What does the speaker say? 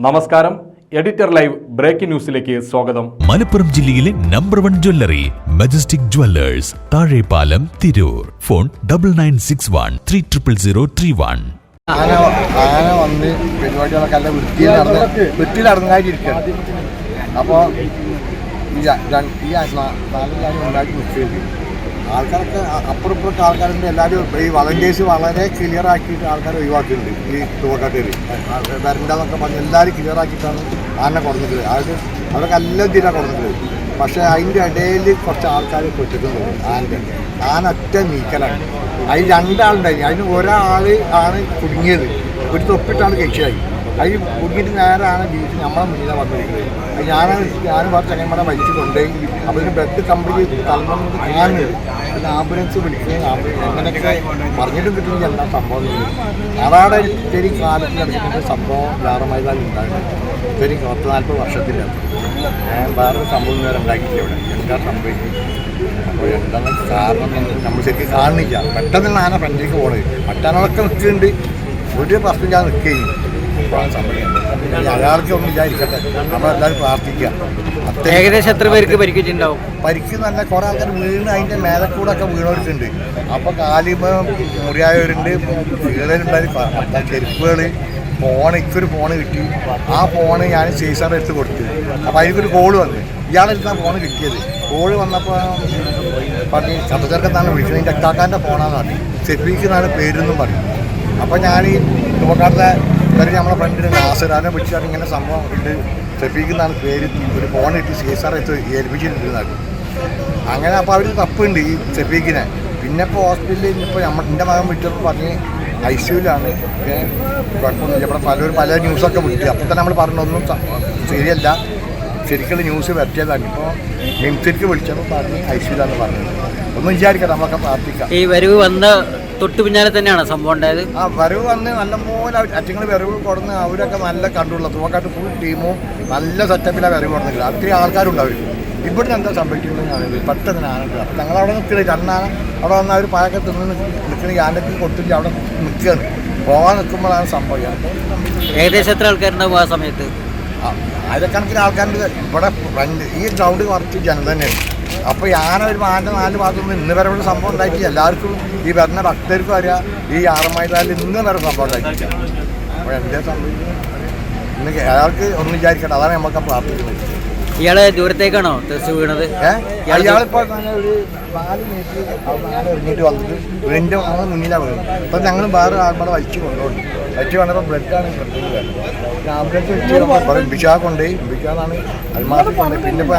നമസ്കാരം. Editor live breaking ന്യൂസിലേക്ക് സ്വാഗതം. മലപ്പുറം ജില്ലയിലെ number one jewellery majestic jewellers Thazhepalam Tirur. Phone double nine six one three triple zero three one. ആന ആന വന്ന് പരിപാടികളൊക്കെ നല്ല വൃത്തിയിൽ നടന്ന് വൃത്തിയിൽ നടന്നായിരിക്കുകയാണ് അപ്പോൾ ഈ ര- ര- ഈ ആ- നാ- നാലെല്ലാവരും ഉണ്ടാക്കി നിൽക്കുകയുണ്ട് ആൾക്കാരൊക്കെ അപ്പുറപ്പുറത്തെ ആൾക്കാരുണ്ട്. എല്ലാവരും ഈ വളണ്ടിയേഴ്സ് വളരെ ക്ലിയർ ആക്കിയിട്ട് ആൾക്കാർ ഒഴിവാക്കിയിട്ടുണ്ട് ഈ തുവക്കാട്ടേര് വരണ്ടെന്നൊക്കെ പറഞ്ഞ് എല്ലാവരും ക്ലിയർ ആക്കിയിട്ടാണ് ആനെ കൊടുത്തത് അതായത് അവിടെ എല്ലാം തീരാ കുറഞ്ഞിട്ട് പക്ഷേ അതിന്റെ ഇടയിൽ കുറച്ച് ആൾക്കാർ കൊച്ചിട്ടുണ്ട് ആന്റെ ആന ഒറ്റ നീക്കലാണ്. അതിൽ രണ്ടാളുണ്ടായി. അതിന് ഒരാൾ ആണ് കുടുങ്ങിയത്. ഒരു തൊപ്പിട്ടാണ് കഴിച്ചായി അതിൽ കുടുങ്ങിയിട്ട് ഞാനാണ് ബീച്ച് നമ്മളെ മുന്നിലാണ് വന്നിരിക്കുന്നത്. അത് ഞാനാണ് ഞാൻ ആ ചങ്ങന്മാരെ വലിച്ചു കൊണ്ടുപോയി. അപ്പോൾ ഇതിന് ബ്ലഡ് കംപ്ലീറ്റ് തലമുറ കാണുന്നത് പിന്നെ ആംബുലൻസ് വിളിക്കുകയും ആംബുലൻസ് എങ്ങനെയൊക്കെ പറഞ്ഞിട്ടും കിട്ടുന്നില്ല എല്ലാ സംഭവം. അതാണ് ഇത്തിരി കാലത്ത് നടക്കുന്ന സംഭവം ലാറമൈതാൽ ഉണ്ടാകുന്നത് ഇത്തിരി പത്ത് നാൽപ്പത് വർഷത്തിലാണ് ഞാൻ വേറൊരു സംഭവം നേരം ഉണ്ടാക്കിയില്ല ഇവിടെ. എന്താ സംഭവിക്കും അപ്പോൾ എന്താണ് കാരണം നമ്മൾ ശരിക്കും കാണുന്നില്ല പെട്ടെന്നുള്ള ആന ഫ്രണ്ടിലേക്ക് പോകണേ മറ്റാനൊക്കെ നിൽക്കുന്നുണ്ട്. ഒരു പ്രശ്നം ഞാൻ നിൽക്കുകയും. ഒന്നും വിചാരിക്കട്ടെ നമ്മളെല്ലാവരും പ്രാർത്ഥിക്കുക. ഏകദേശം എത്ര പേർക്ക് പരിക്കിട്ടുണ്ടാവും പരിക്ക് നല്ല കുറെ ആൾക്കാർ വീണ് അതിന്റെ മേലെ കൂടെ ഒക്കെ വീണവർക്കുണ്ട് അപ്പൊ കാലിമ മുറിയായവരുണ്ട്. വീഴലുണ്ടായി ചെരുപ്പുകൾ ഫോൺ ഇക്കൊരു ഫോൺ കിട്ടി. ആ ഫോണ് ഞാൻ സീസർ അടുത്ത് കൊടുത്തു. അപ്പോൾ അതിനൊരു കോൾ വന്നു. ഇയാളെടുത്താണ് ഫോൺ കിട്ടിയത്. കോൾ വന്നപ്പോൾ പറഞ്ഞു ചത്തച്ചേർക്കെന്നാണ് വിളിക്കുന്നത്? എന്റെ അക്കാക്കാന്റെ ഫോണാന്ന് പറഞ്ഞു. സെപ്പിക്കുന്നാണ് പേരെന്നും പറഞ്ഞു. അപ്പോൾ ഞാൻ ഈ തുവക്കാട്ടിലെ ഇവർ നമ്മളെ ഫ്രണ്ടിന് നാസരാനെ വിളിച്ചാണ് ഇങ്ങനെ സംഭവം ഉണ്ട്. ഷെഫീഖെന്നാണ് പേര്. ഒരു ഫോൺ ഇട്ട് സി എസ് ആർ എടുത്ത് ഏൽപ്പിച്ചിട്ടുണ്ടായിരുന്നു അങ്ങനെ അപ്പോൾ അവർ തപ്പുണ്ട് ഈ ഷെഫീഖിനെ. പിന്നെ ഇപ്പോൾ ഹോസ്പിറ്റലിൽ ഇപ്പോൾ നമ്മൾ എന്റെ മകൻ വിളിച്ചപ്പോൾ പറഞ്ഞ് ഐ സിയുലാണ് കുഴപ്പമൊന്നുമില്ല. ഇവിടെ പലരും പല ന്യൂസൊക്കെ വിളിച്ചു അപ്പോൾ തന്നെ നമ്മൾ പറഞ്ഞൊന്നും ശരിയല്ല. ശരിക്കുള്ള ന്യൂസ് പറ്റിയതാണ് ഇപ്പോൾ മിംസിലേക്ക് വിളിച്ചപ്പോൾ പറഞ്ഞ് ഐ സിയിലാണെന്ന് പറഞ്ഞത് ഒന്നും വിചാരിക്കാം നമ്മളൊക്കെ പ്രാർത്ഥിക്കാം. ഈ വരവ് വന്ന തൊട്ടു പിന്നാലെ തന്നെയാണ് സംഭവം ഉണ്ടായത്. ആ വരവ് വന്ന് നല്ലപോലെ അറ്റങ്ങൾ വരവ് കൊടുന്ന് അവരൊക്കെ നല്ല കണ്ടുള്ള തുവക്കാട്ട് ഫുൾ ടീമും നല്ല സെറ്റപ്പിലാണ് വരവ് കൊടുക്കുന്നത് അത്രയും ആൾക്കാരുണ്ടാവും ഇവിടുന്ന് എന്താ സംഭവിക്കുന്നത് പെട്ടെന്ന് ആനക്കുക അപ്പം ഞങ്ങൾ അവിടെ നിൽക്കണേ രണ്ടാന അവിടെ വന്ന് അവർ പായൊക്കെ തിന്ന് നിൽക്കണ ആനക്ക് കൊടുത്തിട്ട് അവിടെ നിൽക്കുകയാണ് പോകാൻ നിൽക്കുമ്പോഴാണ് സംഭവിക്കുക ഏകദേശം എത്ര ആൾക്കാരുണ്ടാവും ആ സമയത്ത്? ആയിരക്കണക്കിന് ആൾക്കാരുടെ ഇവിടെ ഫ്രണ്ട് ഈ ഗ്രൗണ്ട് കുറച്ച് ജനം തന്നെയാണ്. അപ്പോൾ യാന ഒരു ആന്റെ നാല് ഭാഗത്തുനിന്ന് ഇന്ന് വരെ ഒരു സംഭവം ഉണ്ടായിട്ട് എല്ലാവർക്കും ഈ വരുന്ന ഭക്തർക്കും അറിയാം ഈ ആറന്മായിട്ടാലും ഇന്ന് വരെ സംഭവം ഉണ്ടാക്കി അപ്പോൾ എന്തേ സംഭവിക്കുന്നത് ഇന്ന് അയാൾക്ക് ഒന്നും വിചാരിക്കണം അതാണ് നമുക്ക് പ്രാർത്ഥിക്കുന്നത്. ഇയാൾ ദൂരത്തേക്കാണോ തെസ് വീണത്? ഇയാളിപ്പോ ഒരു നാല് മീറ്റർ നാല് ഇറങ്ങിയിട്ട് വന്നിട്ട് വീടിന്റെ നമ്മൾ മുന്നിലാണ് വീണത്. അപ്പം ഞങ്ങൾ വേറെ ആൾക്കാരെ വലിച്ചു കൊണ്ടുപോകും വലിച്ചു കൊണ്ടപ്പോൾ ബ്ലഡാണ് ആണ് വേണ്ടത് ആംബുലൻസ് വിളിച്ച് ബിഷാ കൊണ്ടുപോയി. ബിഷാന്നാണ് മാത്രം കൊണ്ടുപോയി. പിന്നെ ഇപ്പോൾ